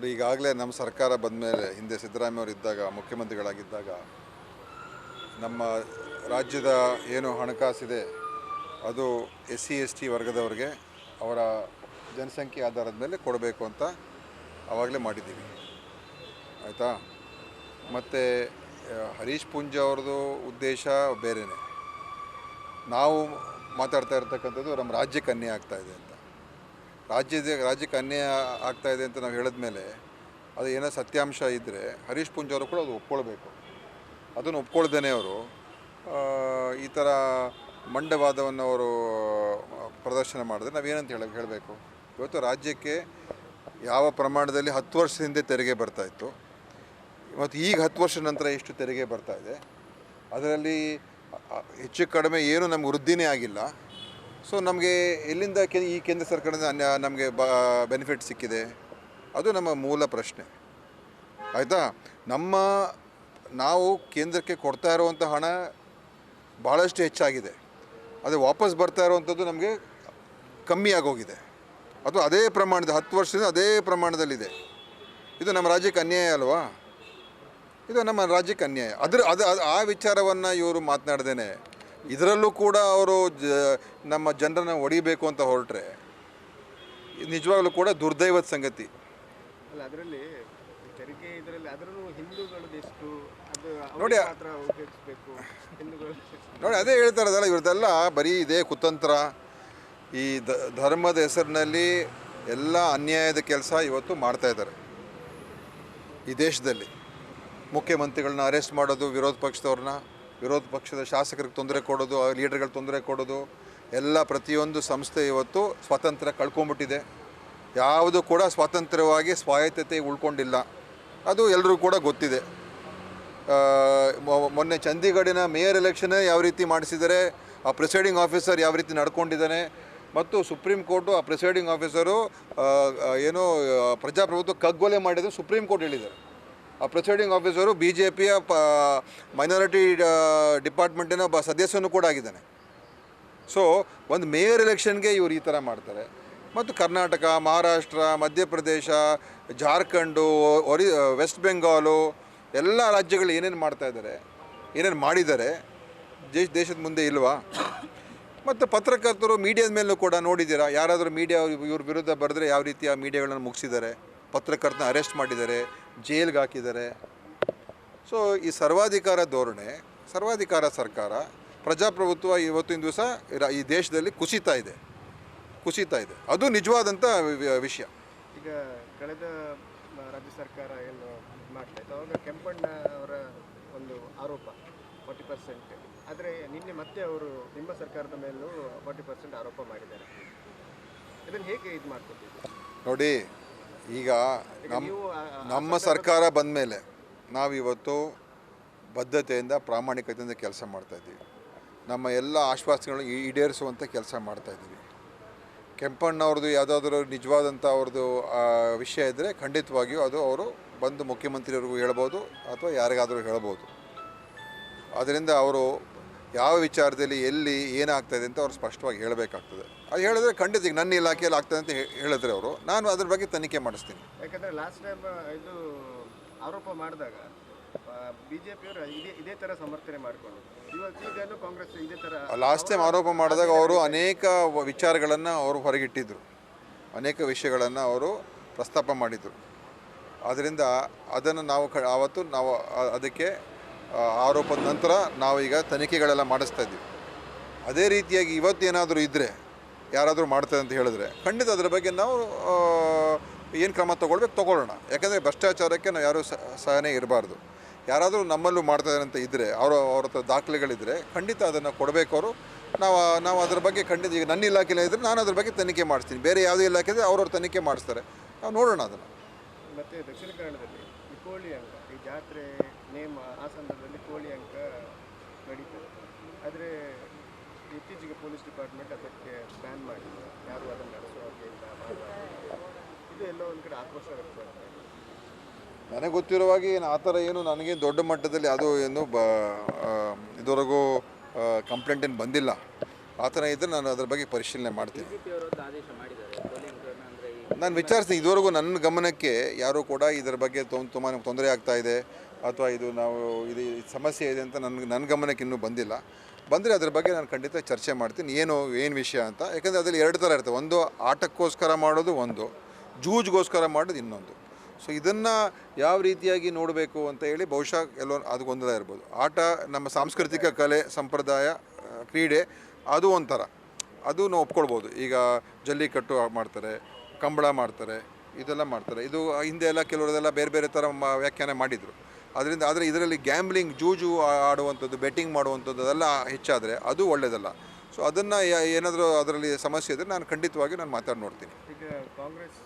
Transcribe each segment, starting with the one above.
ನೋಡಿ, ಈಗಾಗಲೇ ನಮ್ಮ ಸರ್ಕಾರ ಬಂದ ಮೇಲೆ ಹಿಂದೆ ಸಿದ್ದರಾಮಯ್ಯ ಅವರು ಇದ್ದಾಗ, ಮುಖ್ಯಮಂತ್ರಿಗಳಾಗಿದ್ದಾಗ, ನಮ್ಮ ರಾಜ್ಯದ ಏನು ಹಣಕಾಸಿದೆ, ಅದು ಎಸ್ ಸಿ ಎಸ್ ಟಿ ವರ್ಗದವರಿಗೆ ಅವರ ಜನಸಂಖ್ಯೆ ಆಧಾರದ ಮೇಲೆ ಕೊಡಬೇಕು ಅಂತ ಆವಾಗಲೇ ಮಾಡಿದ್ದೀವಿ. ಆಯಿತಾ? ಮತ್ತು ಹರೀಶ್ ಪುಂಜ ಅವ್ರದ್ದು ಉದ್ದೇಶ ಬೇರೆಯೇ ನಾವು ಮಾತಾಡ್ತಾ ಇರ್ತಕ್ಕಂಥದ್ದು ನಮ್ಮ ರಾಜ್ಯಕ್ಕೆ ಅನ್ಯಾಯ ಆಗ್ತಾಯಿದೆ ಅಂತ. ರಾಜ್ಯದ ರಾಜ್ಯಕ್ಕೆ ಅನ್ಯಾಯ ಆಗ್ತಾ ಇದೆ ಅಂತ ನಾವು ಹೇಳಿದ ಮೇಲೆ ಅದು ಏನೋ ಸತ್ಯಾಂಶ ಇದ್ದರೆ ಹರೀಶ್ ಪುಂಜ್ ಕೂಡ ಅದು ಒಪ್ಕೊಳ್ಬೇಕು. ಅದನ್ನು ಒಪ್ಕೊಳ್ದೇನೆ ಅವರು. ಈ ಥರ ಮಂಡವಾದವನ್ನು ಅವರು ಪ್ರದರ್ಶನ ಮಾಡಿದ್ರೆ ನಾವೇನಂತ ಹೇಳ, ಹೇಳಬೇಕು? ಇವತ್ತು ರಾಜ್ಯಕ್ಕೆ ಯಾವ ಪ್ರಮಾಣದಲ್ಲಿ ಹತ್ತು ವರ್ಷದಿಂದ ತೆರಿಗೆ ಬರ್ತಾಯಿತ್ತು ಮತ್ತು ಈಗ ಹತ್ತು ವರ್ಷ ನಂತರ ಎಷ್ಟು ತೆರಿಗೆ ಬರ್ತಾ ಇದೆ. ಅದರಲ್ಲಿ ಹೆಚ್ಚು ಕಡಿಮೆ ಏನು ನಮ್ಗೆ ವೃದ್ಧಿನೇ ಆಗಿಲ್ಲ. ಸೊ ನಮಗೆ ಎಲ್ಲಿಂದ ಈ ಕೇಂದ್ರ ಸರ್ಕಾರದಿಂದ ಅನ್ಯ ನಮಗೆ ಬ ಬೆನಿಫಿಟ್ ಸಿಕ್ಕಿದೆ? ಅದು ನಮ್ಮ ಮೂಲ ಪ್ರಶ್ನೆ. ಆಯಿತಾ? ನಮ್ಮ ನಾವು ಕೇಂದ್ರಕ್ಕೆ ಕೊಡ್ತಾ ಇರುವಂಥ ಹಣ ಭಾಳಷ್ಟು ಹೆಚ್ಚಾಗಿದೆ. ಅದು ವಾಪಸ್ ಬರ್ತಾ ಇರುವಂಥದ್ದು ನಮಗೆ ಕಮ್ಮಿ ಆಗೋಗಿದೆ. ಅದು ಅದೇ ಪ್ರಮಾಣದ ಹತ್ತು ವರ್ಷದಿಂದ ಅದೇ ಪ್ರಮಾಣದಲ್ಲಿದೆ. ಇದು ನಮ್ಮ ರಾಜ್ಯಕ್ಕೆ ಅನ್ಯಾಯ ಅಲ್ವಾ? ಇದು ನಮ್ಮ ರಾಜ್ಯಕ್ಕೆ ಅನ್ಯಾಯ. ಅದ್ರ ಅದು ಅದು ಆ ವಿಚಾರವನ್ನು ಇವರು ಮಾತನಾಡ್ದೇನೆ ಇದರಲ್ಲೂ ಕೂಡ ಅವರು ಜ ನಮ್ಮ ಜನರನ್ನು ಹೊಡಿಬೇಕು ಅಂತ ಹೊರಟ್ರೆ ನಿಜವಾಗ್ಲೂ ಕೂಡ ದುರ್ದೈವದ ಸಂಗತಿ. ಅಲ್ಲ ಅದರಲ್ಲಿ ತೆರಿಗೆ ಇದರಲ್ಲಿ ಅದರಲ್ಲೂ ಹಿಂದೂಗಳದ್ದು ಎಷ್ಟು? ಅದು ಅವ್ರಿಗೆ ನೋಡಿ, ಮಾತ್ರ ಉಪಯೋಗಿಸ್ಬೇಕು ಹಿಂದೂಗಳು ನೋಡಿ ಅದೇ ಹೇಳ್ತಾ ಇರೋದಲ್ಲ ಇವ್ರದ್ದೆಲ್ಲ ಬರೀ ಇದೇ ಕುತಂತ್ರ. ಈ ದ ಧರ್ಮದ ಹೆಸರಿನಲ್ಲಿ ಎಲ್ಲ ಅನ್ಯಾಯದ ಕೆಲಸ ಇವತ್ತು ಮಾಡ್ತಾ ಇದ್ದಾರೆ. ಈ ದೇಶದಲ್ಲಿ ಮುಖ್ಯಮಂತ್ರಿಗಳನ್ನ ಅರೆಸ್ಟ್ ಮಾಡೋದು ವಿರೋಧ ಪಕ್ಷದವ್ರನ್ನ ವಿರೋಧ ಪಕ್ಷದ ಶಾಸಕರಿಗೆ ತೊಂದರೆ ಕೊಡೋದು ಲೀಡರ್ಗಳಿಗೆ ತೊಂದರೆ ಕೊಡೋದು, ಎಲ್ಲ ಪ್ರತಿಯೊಂದು ಸಂಸ್ಥೆ ಇವತ್ತು ಸ್ವಾತಂತ್ರ್ಯ ಕಳ್ಕೊಂಬಿಟ್ಟಿದೆ. ಯಾವುದು ಕೂಡ ಸ್ವಾತಂತ್ರ್ಯವಾಗಿ ಸ್ವಾಯತ್ತತೆ ಉಳ್ಕೊಂಡಿಲ್ಲ. ಅದು ಎಲ್ಲರಿಗೂ ಕೂಡ ಗೊತ್ತಿದೆ. ಮೊನ್ನೆ ಚಂಡೀಗಢಿನ ಮೇಯರ್ ಎಲೆಕ್ಷನ್ ಯಾವ ರೀತಿ ಮಾಡಿಸಿದರೆ ಆ ಪ್ರಿಸೈಡಿಂಗ್ ಆಫೀಸರ್ ಯಾವ ರೀತಿ ನಡ್ಕೊಂಡಿದ್ದಾನೆ, ಮತ್ತು ಸುಪ್ರೀಂ ಕೋರ್ಟು ಆ ಪ್ರಿಸೈಡಿಂಗ್ ಆಫೀಸರು ಏನೋ ಪ್ರಜಾಪ್ರಭುತ್ವ ಕಗ್ಗೊಲೆ ಮಾಡಿದ್ದು ಸುಪ್ರೀಂ ಕೋರ್ಟ್ ಹೇಳಿದ್ದಾರೆ. ಪ್ರಿಸೈಡಿಂಗ್ ಆಫೀಸರು ಬಿ ಜೆ ಪಿಯ ಪ ಮೈನಾರಿಟಿ ಡಿಪಾರ್ಟ್ಮೆಂಟಿನ ಒಬ್ಬ ಸದಸ್ಯನೂ ಕೂಡ ಆಗಿದ್ದಾನೆ. ಸೊ ಒಂದು ಮೇಯರ್ ಎಲೆಕ್ಷನ್ಗೆ ಇವರು ಈ ಥರ ಮಾಡ್ತಾರೆ. ಮತ್ತು ಕರ್ನಾಟಕ, ಮಹಾರಾಷ್ಟ್ರ, ಮಧ್ಯಪ್ರದೇಶ, ಜಾರ್ಖಂಡು, ಒರಿ ವೆಸ್ಟ್ ಬೆಂಗಾಲು ಎಲ್ಲ ರಾಜ್ಯಗಳು ಏನೇನು ಮಾಡ್ತಾ ಇದ್ದಾರೆ, ಏನೇನು ಮಾಡಿದ್ದಾರೆ, ದೇಶ, ದೇಶದ ಮುಂದೆ ಇಲ್ವಾ? ಮತ್ತು ಪತ್ರಕರ್ತರು ಮೀಡಿಯಾದ ಮೇಲೂ ಕೂಡ ನೋಡಿದ್ದೀರಾ? ಯಾರಾದರೂ ಮೀಡಿಯಾ ಇವ್ರ ವಿರುದ್ಧ ಬರೆದ್ರೆ ಯಾವ ರೀತಿಯ ಮೀಡಿಯಾಗಳನ್ನು ಮುಗಿಸಿದ್ದಾರೆ? ಪತ್ರಕರ್ತನ ಅರೆಸ್ಟ್ ಮಾಡಿದ್ದಾರೆ ಜೈಲ್ಗೆ ಹಾಕಿದ್ದಾರೆ. ಸೊ ಈ ಸರ್ವಾಧಿಕಾರ ಧೋರಣೆ ಸರ್ವಾಧಿಕಾರ ಸರ್ಕಾರ ಪ್ರಜಾಪ್ರಭುತ್ವ ಇವತ್ತಿನ ದಿವಸ ಈ ದೇಶದಲ್ಲಿ ಕುಸಿತಾ ಇದೆ. ಕುಸಿತಾ ಇದೆ. ಅದು ನಿಜವಾದಂಥ ವಿಷಯ. ಈಗ ಕಳೆದ ರಾಜ್ಯ ಸರ್ಕಾರ ಏನು ಮಾಡ್ತಾಯಿತ್ತು ಮಾಡ್ತಾ ಇತ್ತು? ಅವಾಗ ಕೆಂಪಣ್ಣ ಅವರ ಒಂದು ಆರೋಪ ಫಾರ್ಟಿ ಪರ್ಸೆಂಟ್. ಆದರೆ ನಿನ್ನೆ ಮತ್ತೆ ಅವರು ನಿಮ್ಮ ಸರ್ಕಾರದ ಮೇಲೂ ಫಾರ್ಟಿ ಪರ್ಸೆಂಟ್ ಆರೋಪ ಮಾಡಿದ್ದಾರೆ. ಇದನ್ನು ಹೇಗೆ ಇದು ಮಾಡ್ಕೊತಿದ್ದೀವಿ ನೋಡಿ ಈಗ ನಮ್ಮ ನಮ್ಮ ಸರ್ಕಾರ ಬಂದ ಮೇಲೆ ನಾವಿವತ್ತು ಬದ್ಧತೆಯಿಂದ ಪ್ರಾಮಾಣಿಕತೆಯಿಂದ ಕೆಲಸ ಮಾಡ್ತಾ ಇದ್ದೀವಿ. ನಮ್ಮ ಎಲ್ಲ ಆಶ್ವಾಸನೆಗಳು ಈ- ಈಡೇರಿಸುವಂಥ ಕೆಲಸ ಮಾಡ್ತಾ ಇದ್ದೀವಿ. ಕೆಂಪಣ್ಣವ್ರದ್ದು ಯಾವುದಾದ್ರೂ ನಿಜವಾದಂಥ ಅವ್ರದ್ದು ವಿಷಯ ಇದ್ದರೆ ಖಂಡಿತವಾಗಿಯೂ ಅದು ಅವರು ಬಂದು ಮುಖ್ಯಮಂತ್ರಿಯವ್ರಿಗೂ ಹೇಳ್ಬೋದು ಅಥವಾ ಯಾರಿಗಾದರೂ ಹೇಳ್ಬೋದು. ಅದರಿಂದ ಅವರು ಯಾವ ವಿಚಾರದಲ್ಲಿ ಎಲ್ಲಿ ಏನಾಗ್ತದೆ ಅಂತ ಅವ್ರು ಸ್ಪಷ್ಟವಾಗಿ ಹೇಳಬೇಕಾಗ್ತದೆ. ಅದು ಹೇಳಿದ್ರೆ ಖಂಡಿತ ಈಗ ನನ್ನ ಇಲಾಖೆಯಲ್ಲಿ ಆಗ್ತದೆ ಅಂತ ಹೇಳಿದ್ರೆ ಅವರು. ನಾನು ಅದ್ರ ಬಗ್ಗೆ ತನಿಖೆ ಮಾಡಿಸ್ತೀನಿ. ಯಾಕಂದರೆ ಲಾಸ್ಟ್ ಟೈಮ್ ಇದು ಆರೋಪ ಮಾಡಿದಾಗ ಬಿ ಜೆ ಪಿಯವರು ಇದೇ ಇದೇ ಥರ ಸಮರ್ಥನೆ ಮಾಡಿಕೊಂಡು ಕಾಂಗ್ರೆಸ್ ಇದೇ ಥರ ಲಾಸ್ಟ್ ಟೈಮ್ ಆರೋಪ ಮಾಡಿದಾಗ ಅವರು ಅನೇಕ ವಿಚಾರಗಳನ್ನು ಅವರು ಹೊರಗಿಟ್ಟಿದ್ದರು ಅನೇಕ ವಿಷಯಗಳನ್ನು ಅವರು ಪ್ರಸ್ತಾಪ ಮಾಡಿದರು. ಆದ್ದರಿಂದ ಅದನ್ನು ನಾವು ಕ ಆವತ್ತು ನಾವು ಅದಕ್ಕೆ ಆರೋಪದ ನಂತರ ನಾವೀಗ ತನಿಖೆಗಳೆಲ್ಲ ಮಾಡಿಸ್ತಾ ಇದ್ದೀವಿ. ಅದೇ ರೀತಿಯಾಗಿ ಇವತ್ತೇನಾದರೂ ಇದ್ದರೆ ಯಾರಾದರೂ ಮಾಡ್ತಾರೆ ಅಂತ ಹೇಳಿದ್ರೆ, ಖಂಡಿತ ಅದರ ಬಗ್ಗೆ ನಾವು ಏನು ಕ್ರಮ ತೊಗೊಳ್ಬೇಕು ತೊಗೊಳ್ಳೋಣ. ಯಾಕಂದರೆ ಭ್ರಷ್ಟಾಚಾರಕ್ಕೆ ನಾವು ಯಾರೂ ಸಹನೆ ಇರಬಾರ್ದು. ಯಾರಾದರೂ ನಮ್ಮಲ್ಲೂ ಮಾಡ್ತಾರೆ ಅಂತ ಇದ್ದರೆ ಅವರು, ಅವ್ರ ಹತ್ರ ದಾಖಲೆಗಳಿದ್ದರೆ ಖಂಡಿತ ಅದನ್ನು ಕೊಡಬೇಕು ಅವರು. ನಾವು ನಾವು ಅದ್ರ ಬಗ್ಗೆ ಖಂಡಿತ, ಈಗ ನನ್ನ ಇಲಾಖೆಯಲ್ಲಿ ಇದ್ದರೆ ನಾನು ಅದ್ರ ಬಗ್ಗೆ ತನಿಖೆ ಮಾಡಿಸ್ತೀನಿ. ಬೇರೆ ಯಾವುದೇ ಇಲಾಖೆ ಇದ್ದರೆ ಅವ್ರವ್ರ ತನಿಖೆ ಮಾಡಿಸ್ತಾರೆ. ನಾವು ನೋಡೋಣ ಅದನ್ನು. ಮತ್ತು ದಕ್ಷಿಣ ಕನ್ನಡದಲ್ಲಿ ಈ ಜಾತ್ರೆ ನೇಮ ಆ ಸಂದರ್ಭದಲ್ಲಿ ಕೋಳಿ ಅಂಕ ನಡೀತದೆ. ಆದರೆ ಇತ್ತೀಚೆಗೆ ಪೊಲೀಸ್ ಡಿಪಾರ್ಟ್ಮೆಂಟ್ ಅದಕ್ಕೆ ಬ್ಯಾನ್ ಮಾಡಿದೆ ಯಾರು ಅದನ್ನು ನಡೆಸೋ ಹಾಗೆ ಇಲ್ಲ ಮಾಡುವ ಹಾಗೆ ಇದು ಎಲ್ಲ ಒಂದು ಕಡೆ ಆಕ್ರೋಶ ವ್ಯಕ್ತವಾಗ್ತಾ ಇದೆ. ನನಗೆ ಗೊತ್ತಿರುವಾಗ ಏನು ಆ ಥರ ಏನು ನನಗೆ ದೊಡ್ಡ ಮಟ್ಟದಲ್ಲಿ ಅದು ಏನು ಬ ಇದುವರೆಗೂ ಕಂಪ್ಲೇಂಟ್ ಏನು ಬಂದಿಲ್ಲ. ಆ ಥರ ಇದ್ದರೆ ನಾನು ಅದ್ರ ಬಗ್ಗೆ ಪರಿಶೀಲನೆ ಮಾಡ್ತೀನಿ. ನಾನು ವಿಚಾರಿಸ್ತೀನಿ. ಇದುವರೆಗೂ ನನ್ನ ಗಮನಕ್ಕೆ ಯಾರೂ ಕೂಡ ಇದರ ಬಗ್ಗೆ ತುಂಬ ತೊಂದರೆ ಆಗ್ತಾ ಇದೆ. ಅಥವಾ ಇದು ನಾವು ಇದು ಸಮಸ್ಯೆ ಇದೆ ಅಂತ ನನಗೆ ನನ್ನ ಗಮನಕ್ಕೆ ಇನ್ನೂ ಬಂದಿಲ್ಲ. ಬಂದರೆ ಅದ್ರ ಬಗ್ಗೆ ನಾನು ಖಂಡಿತ ಚರ್ಚೆ ಮಾಡ್ತೀನಿ. ಏನು ಏನು ವಿಷಯ ಅಂತ. ಯಾಕಂದರೆ ಅದರಲ್ಲಿ ಎರಡು ಥರ ಇರ್ತದೆ ಒಂದು ಆಟಕ್ಕೋಸ್ಕರ ಮಾಡೋದು, ಒಂದು ಜೂಜ್ಗೋಸ್ಕರ ಮಾಡೋದು, ಇನ್ನೊಂದು. ಸೊ ಇದನ್ನು ಯಾವ ರೀತಿಯಾಗಿ ನೋಡಬೇಕು ಅಂತ ಹೇಳಿ ಬಹುಶಃ ಎಲ್ಲೋ ಅದು ಇರ್ಬೋದು. ಆಟ, ನಮ್ಮ ಸಾಂಸ್ಕೃತಿಕ ಕಲೆ, ಸಂಪ್ರದಾಯ ಕ್ರೀಡೆ, ಅದು ಒಂಥರ. ಅದು ನಾವು ಒಪ್ಕೊಳ್ಬೋದು. ಈಗ ಜಲ್ಲಿಕಟ್ಟು ಮಾಡ್ತಾರೆ, ಕಂಬಳ ಮಾಡ್ತಾರೆ, ಇದೆಲ್ಲ ಮಾಡ್ತಾರೆ. ಇದು ಹಿಂದೆ ಎಲ್ಲ ಕೆಲವರದೆಲ್ಲ ಬೇರೆ ಬೇರೆ ಥರ ವ್ಯಾಖ್ಯಾನ ಮಾಡಿದರು. ಅದರಿಂದ ಆದರೆ ಇದರಲ್ಲಿ ಗ್ಯಾಮ್ಲಿಂಗ್ ಜೂಜು ಆಡುವಂಥದ್ದು ಬೆಟ್ಟಿಂಗ್ ಮಾಡುವಂಥದ್ದು ಅದೆಲ್ಲ ಹೆಚ್ಚಾದರೆ ಅದು ಒಳ್ಳೆಯದಲ್ಲ ಸೊ ಅದನ್ನು ಏನಾದರೂ ಅದರಲ್ಲಿ ಸಮಸ್ಯೆ ಇದ್ದರೆ ನಾನು ಖಂಡಿತವಾಗಿ ನಾನು ಮಾತಾಡಿ ನೋಡ್ತೀನಿ. ಈಗ ಕಾಂಗ್ರೆಸ್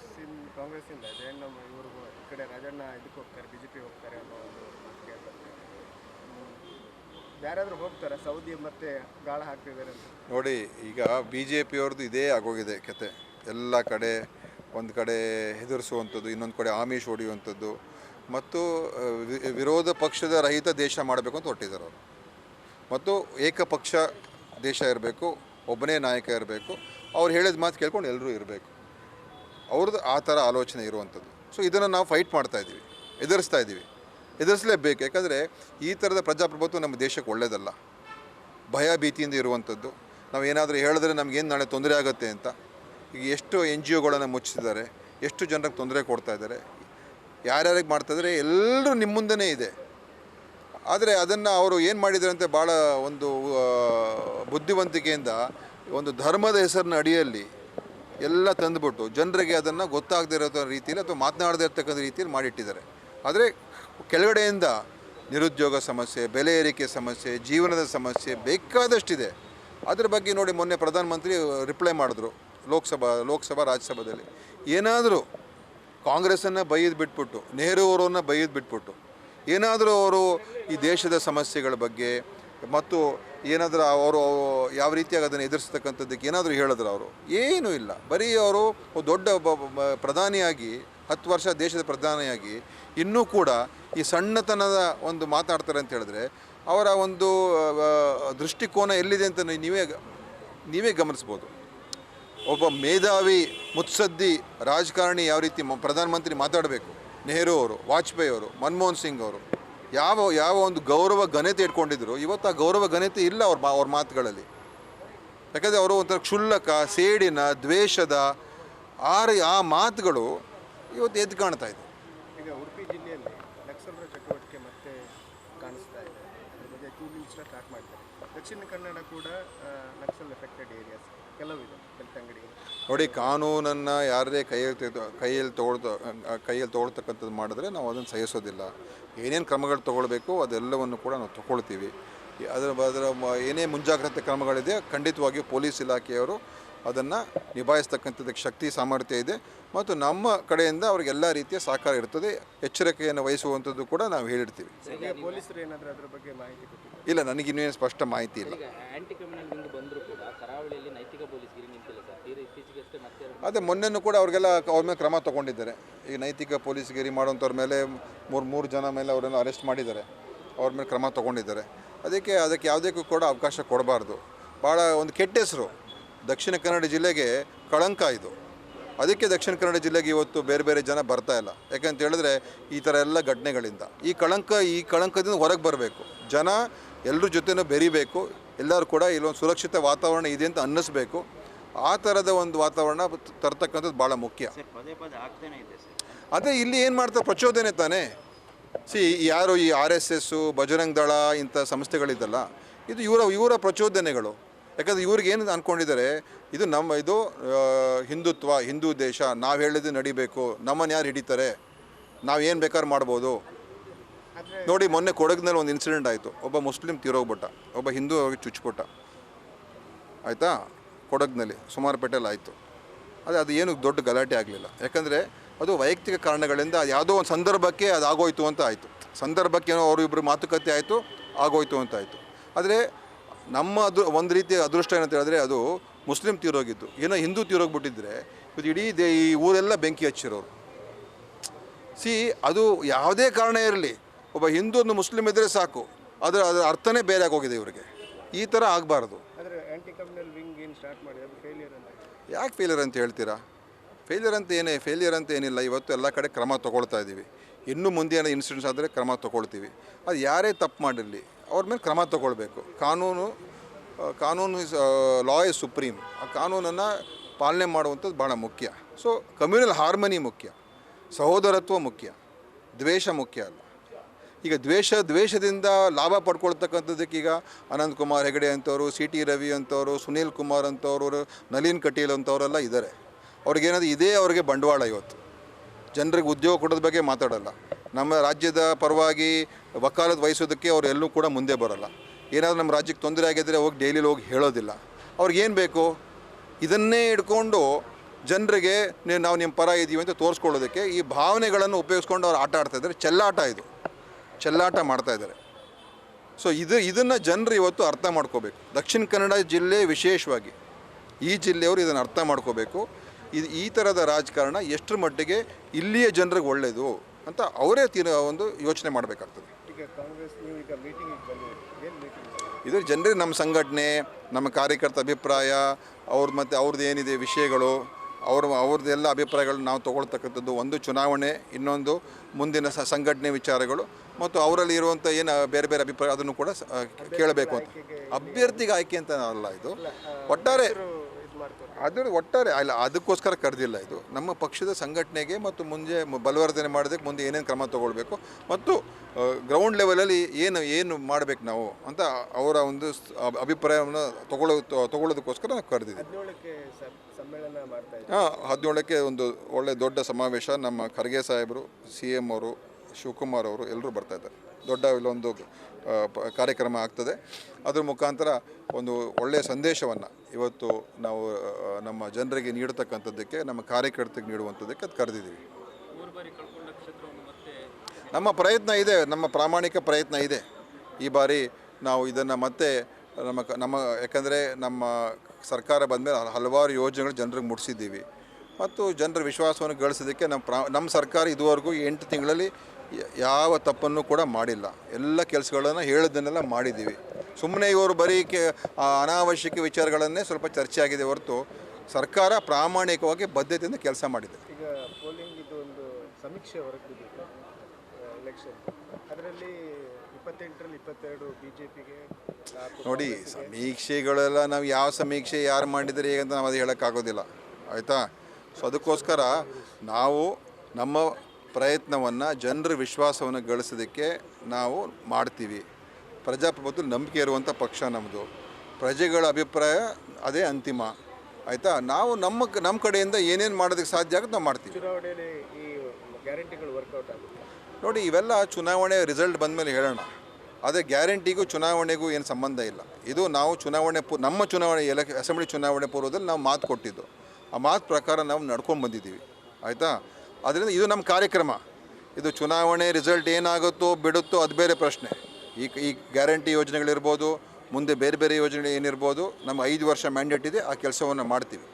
ಕಾಂಗ್ರೆಸ್ಸಿಂದ ಜಯಣ್ಣ ಇವರು ಈ ಕಡೆ ರಾಜಣ್ಣ ಇದಕ್ಕೆ ಹೋಗ್ತಾರೆ ಬಿ ಜೆ ಪಿ ಹೋಗ್ತಾರೆ ಅನ್ನೋ ಒಂದು. ಯಾರಾದರೂ ಹೋಗ್ತಾರೆ? ಸೌದಿ ಮತ್ತೆ ಗಾಳ ಹಾಕ್ತಿದ್ದಾರೆ ನೋಡಿ ಈಗ ಬಿ ಜೆ ಪಿಯವ್ರದ್ದು ಇದೇ ಆಗೋಗಿದೆ ಕತೆ. ಎಲ್ಲ ಕಡೆ ಒಂದು ಕಡೆ ಹೆದರಿಸುವಂಥದ್ದು ಇನ್ನೊಂದು ಕಡೆ ಆಮಿಷ್ ಹೊಡೆಯುವಂಥದ್ದು. ಮತ್ತು ವಿರೋಧ ಪಕ್ಷದ ರಹಿತ ದೇಶ ಮಾಡಬೇಕು ಅಂತ ಹೊರಟಿದ್ದಾರೆ ಅವರು. ಮತ್ತು ಏಕಪಕ್ಷ ದೇಶ ಇರಬೇಕು, ಒಬ್ಬನೇ ನಾಯಕ ಇರಬೇಕು, ಅವ್ರು ಹೇಳಿದ ಮಾತು ಕೇಳ್ಕೊಂಡು ಎಲ್ಲರೂ ಇರಬೇಕು. ಅವ್ರದ್ದು ಆ ಥರ ಆಲೋಚನೆ ಇರುವಂಥದ್ದು. ಸೊ, ಇದನ್ನು ನಾವು ಫೈಟ್ ಮಾಡ್ತಾ ಇದ್ದೀವಿ, ಎದುರಿಸ್ತಾ ಇದ್ದೀವಿ. ಎದುರಿಸಲೇಬೇಕು, ಯಾಕಂದರೆ ಈ ಥರದ ಪ್ರಜಾಪ್ರಭುತ್ವ ನಮ್ಮ ದೇಶಕ್ಕೆ ಒಳ್ಳೆಯದಲ್ಲ ಭಯ ಭೀತಿಯಿಂದ ಇರುವಂಥದ್ದು. ನಾವು ಏನಾದರೂ ಹೇಳಿದ್ರೆ ನಮಗೇನು ನಾಳೆ ತೊಂದರೆ ಆಗುತ್ತೆ ಅಂತ. ಈಗ ಎಷ್ಟು ಎನ್ ಜಿ ಒಗಳನ್ನು ಮುಚ್ಚಿದ್ದಾರೆ, ಎಷ್ಟು ಜನರಿಗೆ ತೊಂದರೆ ಕೊಡ್ತಾ ಇದ್ದಾರೆ ಯಾರ್ಯಾರಿಗೆ ಮಾಡ್ತಿದ್ರೆ ಎಲ್ಲರೂ ನಿಮ್ಮ ಮುಂದೆನೇ ಇದೆ. ಆದರೆ ಅದನ್ನು ಅವರು ಏನು ಮಾಡಿದ್ದಾರೆ ಅಂತ ಭಾಳ ಒಂದು ಬುದ್ಧಿವಂತಿಕೆಯಿಂದ, ಒಂದು ಧರ್ಮದ ಹೆಸರಿನ ಅಡಿಯಲ್ಲಿ ಎಲ್ಲ ತಂದುಬಿಟ್ಟು, ಜನರಿಗೆ ಅದನ್ನು ಗೊತ್ತಾಗದೇ ಇರೋ ರೀತಿಯಲ್ಲಿ ಅಥವಾ ಮಾತನಾಡದೇ ಇರ್ತಕ್ಕಂಥ ರೀತಿಯಲ್ಲಿ ಮಾಡಿಟ್ಟಿದ್ದಾರೆ. ಆದರೆ ಕೆಳಗಡೆಯಿಂದ ನಿರುದ್ಯೋಗ ಸಮಸ್ಯೆ, ಬೆಲೆ ಏರಿಕೆ ಸಮಸ್ಯೆ, ಜೀವನದ ಸಮಸ್ಯೆ ಬೇಕಾದಷ್ಟಿದೆ. ಅದರ ಬಗ್ಗೆ ನೋಡಿ ಮೊನ್ನೆ ಪ್ರಧಾನಮಂತ್ರಿ ರಿಪ್ಲೈ ಮಾಡಿದ್ರು, ಲೋಕಸಭಾ ಲೋಕಸಭಾ, ರಾಜ್ಯಸಭಾದಲ್ಲಿ. ಏನಾದರೂ ಕಾಂಗ್ರೆಸ್ಸನ್ನು ಬೈಯ್ದು ಬಿಟ್ಬಿಟ್ಟು ನೆಹರು ಅವರನ್ನು ಬೈಯ್ದು ಬಿಟ್ಬಿಟ್ಟು, ಏನಾದರೂ ಅವರು ಈ ದೇಶದ ಸಮಸ್ಯೆಗಳ ಬಗ್ಗೆ ಮತ್ತು ಏನಾದರೂ ಅವರು ಯಾವ ರೀತಿಯಾಗಿ ಅದನ್ನು ಎದುರಿಸ್ತಕ್ಕಂಥದ್ದಕ್ಕೆ ಏನಾದರೂ ಹೇಳಿದ್ರು ಅವರು? ಏನೂ ಇಲ್ಲ. ಬರೀ ಅವರು ದೊಡ್ಡ ಪ್ರಧಾನಿಯಾಗಿ, ಹತ್ತು ವರ್ಷ ದೇಶದ ಪ್ರಧಾನಿಯಾಗಿ, ಇನ್ನೂ ಕೂಡ ಈ ಸಣ್ಣತನದ ಒಂದು ಮಾತಾಡ್ತಾರೆ ಅಂತ ಹೇಳಿದ್ರೆ, ಅವರ ಒಂದು ದೃಷ್ಟಿಕೋನ ಎಲ್ಲಿದೆ ಅಂತ ನೀವೇ ನೀವೇ ಗಮನಿಸ್ಬೋದು. ಒಬ್ಬ ಮೇಧಾವಿ ಮುತ್ಸದ್ದಿ ರಾಜಕಾರಣಿ ಯಾವ ರೀತಿ ಪ್ರಧಾನಮಂತ್ರಿ ಮಾತಾಡಬೇಕು? ನೆಹರು ಅವರು, ವಾಜಪೇಯಿ ಅವರು, ಮನಮೋಹನ್ ಸಿಂಗ್ ಅವರು, ಯಾವ ಯಾವ ಒಂದು ಗೌರವ ಘನತೆ ಇಟ್ಕೊಂಡಿದ್ರು, ಇವತ್ತು ಆ ಗೌರವ ಘನತೆ ಇಲ್ಲ ಅವ್ರ ಮಾ ಅವ್ರ ಮಾತುಗಳಲ್ಲಿ. ಯಾಕಂದರೆ ಅವರು ಒಂಥರ ಕ್ಷುಲ್ಲಕ, ಸೇಡಿನ, ದ್ವೇಷದ ಆ ಆ ಮಾತುಗಳು ಇವತ್ತು ಎದ್ದು ಕಾಣ್ತಾ ಇದೆ. ಈಗ ಉಡುಪಿ ಜಿಲ್ಲೆಯಲ್ಲಿ ನಕ್ಸಲರ ಚಟುವಟಿಕೆ ಮತ್ತೆ ಕಾಣಿಸ್ತಾ ಇದೆ. ಅದ್ರ ಸ್ಟಾರ್ಟ್ ಮಾಡ್ತಾರೆ ದಕ್ಷಿಣ ಕನ್ನಡ ಕೂಡ ನಕ್ಸಲ್ ಎಫೆಕ್ಟೆಡ್ ಏರಿಯಾಸ್ ಕೆಲವಿದೆ. ನೋಡಿ ಕಾನೂನನ್ನು ಯಾರದೇ ಕೈಯಲ್ಲಿ ತೆಗೆದು ಕೈಯಲ್ಲಿ ತೊಗೊಳ್ತ ಕೈಯಲ್ಲಿ ತೊಗೊಳ್ತಕ್ಕಂಥದ್ದು ಮಾಡಿದ್ರೆ ನಾವು ಅದನ್ನು ಸಹಿಸೋದಿಲ್ಲ. ಏನೇನು ಕ್ರಮಗಳು ತೊಗೊಳ್ಬೇಕು ಅದೆಲ್ಲವನ್ನು ಕೂಡ ನಾವು ತೊಗೊಳ್ತೀವಿ. ಅದರ ಅದರ ಏನೇ ಮುಂಜಾಗ್ರತೆ ಕ್ರಮಗಳಿದೆ ಖಂಡಿತವಾಗಿಯೂ ಪೊಲೀಸ್ ಇಲಾಖೆಯವರು ಅದನ್ನು ನಿಭಾಯಿಸ್ತಕ್ಕಂಥದ್ದಕ್ಕೆ ಶಕ್ತಿ ಸಾಮರ್ಥ್ಯ ಇದೆ. ಮತ್ತು ನಮ್ಮ ಕಡೆಯಿಂದ ಅವ್ರಿಗೆ ಎಲ್ಲ ರೀತಿಯ ಸಹಕಾರ ಇರ್ತದೆ. ಎಚ್ಚರಿಕೆಯನ್ನು ವಹಿಸುವಂಥದ್ದು ಕೂಡ ನಾವು ಹೇಳಿರ್ತೀವಿ. ಈಗ ಪೊಲೀಸರು ಏನಾದರೂ ಅದ್ರ ಬಗ್ಗೆ ಮಾಹಿತಿ ಕೊಟ್ಟಿದ್ದಾರೆ? ಇಲ್ಲ ನನಗಿನ್ನೇನು ಸ್ಪಷ್ಟ ಮಾಹಿತಿ ಇಲ್ಲ. ಅದೇ ಮೊನ್ನೆನೂ ಕೂಡ ಅವ್ರಿಗೆಲ್ಲ ಅವ್ರ ಮೇಲೆ ಕ್ರಮ ತಗೊಂಡಿದ್ದಾರೆ. ಈ ನೈತಿಕ ಪೊಲೀಸ್ಗಿರಿ ಮಾಡುವಂಥವ್ರ ಮೇಲೆ ಮೂರು ಮೂರು ಜನ ಮೇಲೆ ಅವರನ್ನು ಅರೆಸ್ಟ್ ಮಾಡಿದ್ದಾರೆ. ಅವ್ರ ಮೇಲೆ ಕ್ರಮ ತಗೊಂಡಿದ್ದಾರೆ. ಅದಕ್ಕೆ ಅದಕ್ಕೆ ಯಾವುದಕ್ಕೂ ಕೂಡ ಅವಕಾಶ ಕೊಡಬಾರ್ದು. ಭಾಳ ಒಂದು ಕೆಟ್ಟ ಹೆಸರು. ದಕ್ಷಿಣ ಕನ್ನಡ ಜಿಲ್ಲೆಗೆ ಕಳಂಕ ಇದು. ಅದಕ್ಕೆ ದಕ್ಷಿಣ ಕನ್ನಡ ಜಿಲ್ಲೆಗೆ ಇವತ್ತು ಬೇರೆ ಬೇರೆ ಜನ ಬರ್ತಾ ಇಲ್ಲ. ಯಾಕಂತ ಹೇಳಿದ್ರೆ ಈ ಥರ ಎಲ್ಲ ಘಟನೆಗಳಿಂದ. ಈ ಕಳಂಕ, ಈ ಕಳಂಕದಿಂದ ಹೊರಗೆ ಬರಬೇಕು. ಜನ ಎಲ್ಲರ ಜೊತೆನೂ ಬೆರಿಬೇಕು. ಎಲ್ಲರೂ ಕೂಡ ಇಲ್ಲೊಂದು ಸುರಕ್ಷಿತ ವಾತಾವರಣ ಇದೆ ಅಂತ ಅನ್ನಿಸ್ಬೇಕು. ಆ ಥರದ ಒಂದು ವಾತಾವರಣ ತರ್ತಕ್ಕಂಥದ್ದು ಭಾಳ ಮುಖ್ಯ. ಸರ್ ಪದೇ ಪದೇ ಆಗ್ತಾನೆ ಇದೆ ಸರ್. ಅದೇ ಇಲ್ಲಿ ಏನು ಮಾಡ್ತಾರೆ ಪ್ರಚೋದನೆ ತಾನೇ? ಸಿ ಯಾರು ಈ ಆರ್ ಎಸ್ ಎಸ್ಸು ಬಜರಂಗ್ ದಳ ಇಂಥ ಸಂಸ್ಥೆಗಳಿದ್ದಲ್ಲ ಇದು ಇವರ ಇವರ ಪ್ರಚೋದನೆಗಳು. ಯಾಕಂದರೆ ಇವ್ರಿಗೆ ಏನು ಅಂದ್ಕೊಂಡಿದ್ದಾರೆ ಇದು ನಮ್ಮ ಇದು ಹಿಂದುತ್ವ ಹಿಂದೂ ದೇಶ ನಾವು ಹೇಳಿದ್ದು ನಡಿಬೇಕು ನಮ್ಮನ್ನು ಯಾರು ಹಿಡಿತಾರೆ ನಾವು ಏನು ಬೇಕಾದ್ರೂ ಮಾಡ್ಬೋದು. ನೋಡಿ ಮೊನ್ನೆ ಕೊಡಗಿನಲ್ಲಿ ಒಂದು ಇನ್ಸಿಡೆಂಟ್ ಆಯಿತು. ಒಬ್ಬ ಮುಸ್ಲಿಂ ತೀರೋಗ್ಬಿಟ್ಟ ಒಬ್ಬ ಹಿಂದೂ ಹೋಗಿ ಚುಚ್ಚಿಬಿಟ್ಟ. ಆಯಿತಾ? ಕೊಡಗಿನಲ್ಲಿ ಸುಮಾರುಪೇಟೆಯಲ್ಲಿ ಆಯಿತು. ಅದೇ ಅದು ಏನು ದೊಡ್ಡ ಗಲಾಟೆ ಆಗಲಿಲ್ಲ. ಯಾಕಂದರೆ ಅದು ವೈಯಕ್ತಿಕ ಕಾರಣಗಳಿಂದ ಯಾವುದೋ ಒಂದು ಸಂದರ್ಭಕ್ಕೆ ಅದು ಆಗೋಯ್ತು ಅಂತ ಆಯಿತು. ಸಂದರ್ಭಕ್ಕೆ ಏನೋ ಅವರು ಇಬ್ಬರು ಮಾತುಕತೆ ಆಯಿತು, ಆಗೋಯ್ತು ಅಂತ ಆಯಿತು. ಆದರೆ ನಮ್ಮ ಅದು ಒಂದು ರೀತಿಯ ಅದೃಷ್ಟ ಏನಂತ ಹೇಳಿದ್ರೆ ಅದು ಮುಸ್ಲಿಂ ತೀರೋಗಿದ್ದು. ಏನೋ ಹಿಂದೂ ತೀರೋಗ್ಬಿಟ್ಟಿದ್ರೆ ಇದು ಇಡೀ ದೇ ಈ ಊರೆಲ್ಲ ಬೆಂಕಿ ಹಚ್ಚಿರೋರು. ಸಿ, ಅದು ಯಾವುದೇ ಕಾರಣ ಇರಲಿ, ಒಬ್ಬ ಹಿಂದೂ ಒಂದು ಮುಸ್ಲಿಂ ಇದ್ದರೆ ಸಾಕು. ಅದರ ಅದರ ಅರ್ಥನೇ ಬೇರೆ ಆಗೋಗಿದೆ ಇವರಿಗೆ. ಈ ಥರ ಆಗಬಾರ್ದು. ಸ್ಟಾರ್ಟ್ ಮಾಡಿ, ಅದು ಫೇಲಿಯರ್ ಅಂತ. ಯಾಕೆ ಫೇಲಿಯರ್ ಅಂತ ಹೇಳ್ತೀರಾ? ಫೇಲಿಯರ್ ಅಂತ ಏನೇ ಫೇಲಿಯರ್ ಅಂತ ಏನಿಲ್ಲ, ಇವತ್ತು ಎಲ್ಲ ಕಡೆ ಕ್ರಮ ತೊಗೊಳ್ತಾ ಇದ್ದೀವಿ ಇನ್ನು ಮುಂದೆ ಏನೋ ಇನ್ಸಿಡೆಂಟ್ಸ್ ಆದರೆ ಕ್ರಮ ತೊಗೊಳ್ತೀವಿ. ಅದು ಯಾರೇ ತಪ್ಪು ಮಾಡಿರಲಿ, ಅವ್ರ ಮೇಲೆ ಕ್ರಮ ತೊಗೊಳ್ಬೇಕು. ಕಾನೂನು ಕಾನೂನು ಇಸ್ ಲಾ ಇಸ್ ಸುಪ್ರೀಂ ಆ ಕಾನೂನನ್ನು ಪಾಲನೆ ಮಾಡುವಂಥದ್ದು ಭಾಳ ಮುಖ್ಯ. ಸೊ ಕಮ್ಯುನಲ್ ಹಾರ್ಮನಿ ಮುಖ್ಯ. ಸಹೋದರತ್ವ ಮುಖ್ಯ. ದ್ವೇಷ ಮುಖ್ಯ ಅಲ್ಲ. ಈಗ ದ್ವೇಷ, ದ್ವೇಷದಿಂದ ಲಾಭ ಪಡ್ಕೊಳ್ತಕ್ಕಂಥದ್ದಕ್ಕೆ ಈಗ ಅನಂತ್ ಕುಮಾರ್ ಹೆಗಡೆ ಅಂತವರು ಸಿ ಟಿ ರವಿ ಅಂಥವ್ರು, ಸುನೀಲ್ ಕುಮಾರ್ ಅಂಥವ್ರು, ನಳಿನ್ ಕಟೀಲ್ ಅಂತವರೆಲ್ಲ ಇದ್ದಾರೆ. ಅವ್ರಿಗೇನಾದ್ರು ಇದೇ ಅವ್ರಿಗೆ ಬಂಡವಾಳ ಇವತ್ತು. ಜನರಿಗೆ ಉದ್ಯೋಗ ಕೊಡೋದ್ರ ಬಗ್ಗೆ ಮಾತಾಡಲ್ಲ. ನಮ್ಮ ರಾಜ್ಯದ ಪರವಾಗಿ ವಕಾಲತ್ ವಹಿಸೋದಕ್ಕೆ ಅವ್ರು ಎಲ್ಲೂ ಕೂಡ ಮುಂದೆ ಬರೋಲ್ಲ. ಏನಾದರೂ ನಮ್ಮ ರಾಜ್ಯಕ್ಕೆ ತೊಂದರೆ ಆಗಿದ್ದರೆ ಹೋಗಿ ಡೈಲಿಲಿ ಹೋಗಿ ಹೇಳೋದಿಲ್ಲ. ಅವ್ರಿಗೇನು ಬೇಕು? ಇದನ್ನೇ ಇಟ್ಕೊಂಡು ಜನರಿಗೆ ನೀವು ನಾವು ನಿಮ್ಮ ಪರ ಇದ್ದೀವಿ ಅಂತ ತೋರಿಸ್ಕೊಳ್ಳೋದಕ್ಕೆ ಈ ಭಾವನೆಗಳನ್ನು ಉಪಯೋಗಿಸ್ಕೊಂಡು ಅವ್ರು ಆಟ ಆಡ್ತಾಯಿದ್ರೆ ಚೆಲ್ಲಾಟ ಇದು. ಚೆಲ್ಲಾಟ ಮಾಡ್ತಾ ಇದ್ದಾರೆ. ಸೊ ಇದು ಇದನ್ನು ಜನರು ಇವತ್ತು ಅರ್ಥ ಮಾಡ್ಕೋಬೇಕು. ದಕ್ಷಿಣ ಕನ್ನಡ ಜಿಲ್ಲೆ ವಿಶೇಷವಾಗಿ ಈ ಜಿಲ್ಲೆಯವರು ಇದನ್ನು ಅರ್ಥ ಮಾಡ್ಕೋಬೇಕು. ಇದು ಈ ಥರದ ರಾಜಕಾರಣ ಎಷ್ಟರ ಮಟ್ಟಿಗೆ ಇಲ್ಲಿಯ ಜನರಿಗೆ ಒಳ್ಳೆಯದು ಅಂತ ಅವರೇ ತೀರ ಒಂದು ಯೋಚನೆ ಮಾಡಬೇಕಾಗ್ತದೆ. ಇದು ಜನರಿಗೆ ನಮ್ಮ ಸಂಘಟನೆ ನಮ್ಮ ಕಾರ್ಯಕರ್ತ ಅಭಿಪ್ರಾಯ ಅವ್ರ ಮತ್ತು ಅವ್ರದ್ದು ಏನಿದೆ ವಿಷಯಗಳು ಅವ್ರ ಅವ್ರದ್ದೆಲ್ಲ ಅಭಿಪ್ರಾಯಗಳನ್ನ ನಾವು ತೊಗೊಳ್ತಕ್ಕಂಥದ್ದು ಒಂದು ಚುನಾವಣೆ ಇನ್ನೊಂದು ಮುಂದಿನ ಸಂಘಟನೆ ವಿಚಾರಗಳು. ಮತ್ತು ಅವರಲ್ಲಿ ಇರುವಂಥ ಏನು ಬೇರೆ ಬೇರೆ ಅಭಿಪ್ರಾಯ ಅದನ್ನು ಕೂಡ ಸ- ಕೇಳಬೇಕು ಅಂತ. ಅಭ್ಯರ್ಥಿಗೆ ಆಯ್ಕೆ ಅಂತ ಅಲ್ಲ ಇದು. ಒಟ್ಟಾರೆ ಇದು ಮಾಡ್ತಾರೆ ಅದು ಒಟ್ಟಾರೆ ಅಲ್ಲ ಅದಕ್ಕೋಸ್ಕರ ಕರೆದಿಲ್ಲ ಇದು. ನಮ್ಮ ಪಕ್ಷದ ಸಂಘಟನೆಗೆ ಮತ್ತು ಮುಂದೆ ಮ- ಬಲವರ್ಧನೆ ಮಾಡೋದಕ್ಕೆ ಮುಂದೆ ಏನೇನು ಕ್ರಮ ತಗೊಳ್ಬೇಕು ಮತ್ತು ಗ್ರೌಂಡ್ ಲೆವೆಲಲ್ಲಿ ಏನು ಏನು ಮಾಡಬೇಕು ನಾವು ಅಂತ ಅವರ ಒಂದು ಸ್- ಅಭಿ- ಅಭಿಪ್ರಾಯವನ್ನು ತಗೊಳ್ಳೋ ತಗೊಳ್ಳೋದಕ್ಕೋಸ್ಕರ ನಾವು ಕರೆದಿದ್ದೀವಿ. ಹದಿನೇಳಕ್ಕೆ ಸಮ್ಮೇಳನ ಮಾಡ್ತಾ ಇದ್ದೀವಿ ಹಾಂ ಹದಿನೇಳಕ್ಕೆ ಒಂದು ಒಳ್ಳೆ ದೊಡ್ಡ ಸಮಾವೇಶ ನಮ್ಮ ಖರ್ಗೆ ಸಾಹೇಬರು ಸಿ ಎಂ ಅವರು ಶಿವಕುಮಾರ್ ಅವರು ಎಲ್ಲರೂ ಬರ್ತಾ ಇದ್ದಾರೆ. ದೊಡ್ಡ ಇಲ್ಲೊಂದು ಕಾರ್ಯಕ್ರಮ ಆಗ್ತದೆ. ಅದ್ರ ಮುಖಾಂತರ ಒಂದು ಒಳ್ಳೆಯ ಸಂದೇಶವನ್ನು ಇವತ್ತು ನಾವು ನಮ್ಮ ಜನರಿಗೆ ನೀಡತಕ್ಕಂಥದ್ದಕ್ಕೆ, ನಮ್ಮ ಕಾರ್ಯಕರ್ತರಿಗೆ ನೀಡುವಂಥದ್ದಕ್ಕೆ ಅದು ಕರೆದಿದ್ದೀವಿ. ನಮ್ಮ ಪ್ರಯತ್ನ ಇದೆ, ನಮ್ಮ ಪ್ರಾಮಾಣಿಕ ಪ್ರಯತ್ನ ಇದೆ. ಈ ಬಾರಿ ನಾವು ಇದನ್ನು ಮತ್ತೆ ನಮ್ಮ ನಮ್ಮ, ಯಾಕಂದರೆ ನಮ್ಮ ಸರ್ಕಾರ ಬಂದಮೇಲೆ ಹಲವಾರು ಯೋಜನೆಗಳು ಜನರಿಗೆ ಮುಡಿಸಿದ್ದೀವಿ ಮತ್ತು ಜನರ ವಿಶ್ವಾಸವನ್ನು ಗಳಿಸೋದಕ್ಕೆ ನಮ್ಮ ಪ್ರಾ, ನಮ್ಮ ಸರ್ಕಾರ ಇದುವರೆಗೂ ಎಂಟು ತಿಂಗಳಲ್ಲಿ ಯಾವ ತಪ್ಪನ್ನು ಕೂಡ ಮಾಡಿಲ್ಲ. ಎಲ್ಲ ಕೆಲಸಗಳನ್ನು ಹೇಳಿದ್ದನ್ನೆಲ್ಲ ಮಾಡಿದ್ದೀವಿ. ಸುಮ್ಮನೆ ಇವರು ಬರೀ ಕೆ ಆ ಅನಾವಶ್ಯಕ ವಿಚಾರಗಳನ್ನೇ ಸ್ವಲ್ಪ ಚರ್ಚೆ ಆಗಿದೆ ಹೊರತು ಸರ್ಕಾರ ಪ್ರಾಮಾಣಿಕವಾಗಿ ಬದ್ಧತೆಯಿಂದ ಕೆಲಸ ಮಾಡಿದೆ. ಈಗ ಪೋಲಿಂಗ್ ಇದು ಒಂದು ಸಮೀಕ್ಷೆ ಎಲೆಕ್ಷನ್ ಅದರಲ್ಲಿ ಇಪ್ಪತ್ತೆಂಟರಲ್ಲಿ ಇಪ್ಪತ್ತೆರಡು ಬಿ ಜೆ ಪಿಗೆ ನೋಡಿ ಸಮೀಕ್ಷೆಗಳೆಲ್ಲ ನಾವು ಯಾವ ಸಮೀಕ್ಷೆ ಯಾರು ಮಾಡಿದರೆ ಹೇಗಂತ ನಾವು ಅದು ಹೇಳೋಕ್ಕಾಗೋದಿಲ್ಲ. ಆಯಿತಾ? ಸೊ ಅದಕ್ಕೋಸ್ಕರ ನಾವು ನಮ್ಮ ಪ್ರಯತ್ನವನ್ನು ಜನರ ವಿಶ್ವಾಸವನ್ನು ಗಳಿಸೋದಕ್ಕೆ ನಾವು ಮಾಡ್ತೀವಿ. ಪ್ರಜಾಪ್ರಭುತ್ವ ನಂಬಿಕೆ ಇರುವಂಥ ಪಕ್ಷ ನಮ್ಮದು ಪ್ರಜೆಗಳ ಅಭಿಪ್ರಾಯ ಅದೇ ಅಂತಿಮ. ಆಯಿತಾ? ನಾವು ನಮ್ಮ ನಮ್ಮ ಕಡೆಯಿಂದ ಏನೇನು ಮಾಡೋದಕ್ಕೆ ಸಾಧ್ಯ ಆಗುತ್ತೆ ನಾವು ಮಾಡ್ತೀವಿ. ಚುನಾವಣೆಯಲ್ಲಿ ಈ ಗ್ಯಾರಂಟಿಗಳು ವರ್ಕೌಟ್ ಆಗುತ್ತೆ? ನೋಡಿ ಇವೆಲ್ಲ ಚುನಾವಣೆ ರಿಸಲ್ಟ್ ಬಂದಮೇಲೆ ಹೇಳೋಣ. ಅದೇ ಗ್ಯಾರಂಟಿಗೂ ಚುನಾವಣೆಗೂ ಏನು ಸಂಬಂಧ ಇಲ್ಲ. ಇದು ನಾವು ಚುನಾವಣೆ ಪೂ ನಮ್ಮ ಚುನಾವಣೆ ಎಲೆಕ್ ಅಸೆಂಬ್ಲಿ ಚುನಾವಣೆ ಪೂರ್ವದಲ್ಲಿ ನಾವು ಮಾತು ಕೊಟ್ಟಿದ್ದು. ಆ ಮಾತು ಪ್ರಕಾರ ನಾವು ನಡ್ಕೊಂಡು ಬಂದಿದ್ದೀವಿ. ಆಯಿತಾ? ಅದರಿಂದ ಇದು ನಮ್ಮ ಕಾರ್ಯಕ್ರಮ. ಇದು ಚುನಾವಣೆ ರಿಸಲ್ಟ್ ಏನಾಗುತ್ತೋ ಬಿಡುತ್ತೋ ಅದು ಬೇರೆ ಪ್ರಶ್ನೆ. ಈ ಈ ಗ್ಯಾರಂಟಿ ಯೋಜನೆಗಳಿರ್ಬೋದು, ಮುಂದೆ ಬೇರೆ ಬೇರೆ ಯೋಜನೆಗಳು ಏನಿರ್ಬೋದು, ನಮ್ಮ ಐದು ವರ್ಷ ಮ್ಯಾಂಡೇಟ್ ಇದೆ, ಆ ಕೆಲಸವನ್ನು ಮಾಡ್ತೀವಿ.